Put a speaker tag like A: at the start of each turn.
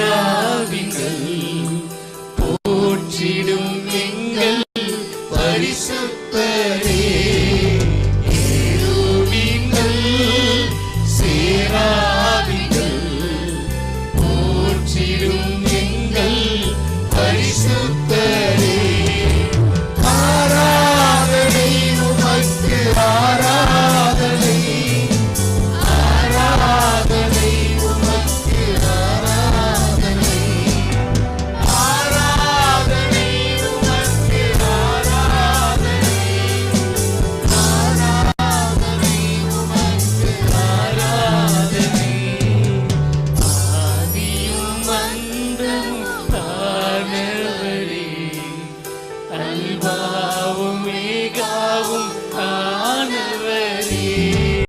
A: ஆவிகள் போற்றிடும் எங்கள் பரிசு அல்வாவும் மேகாவும் ஆ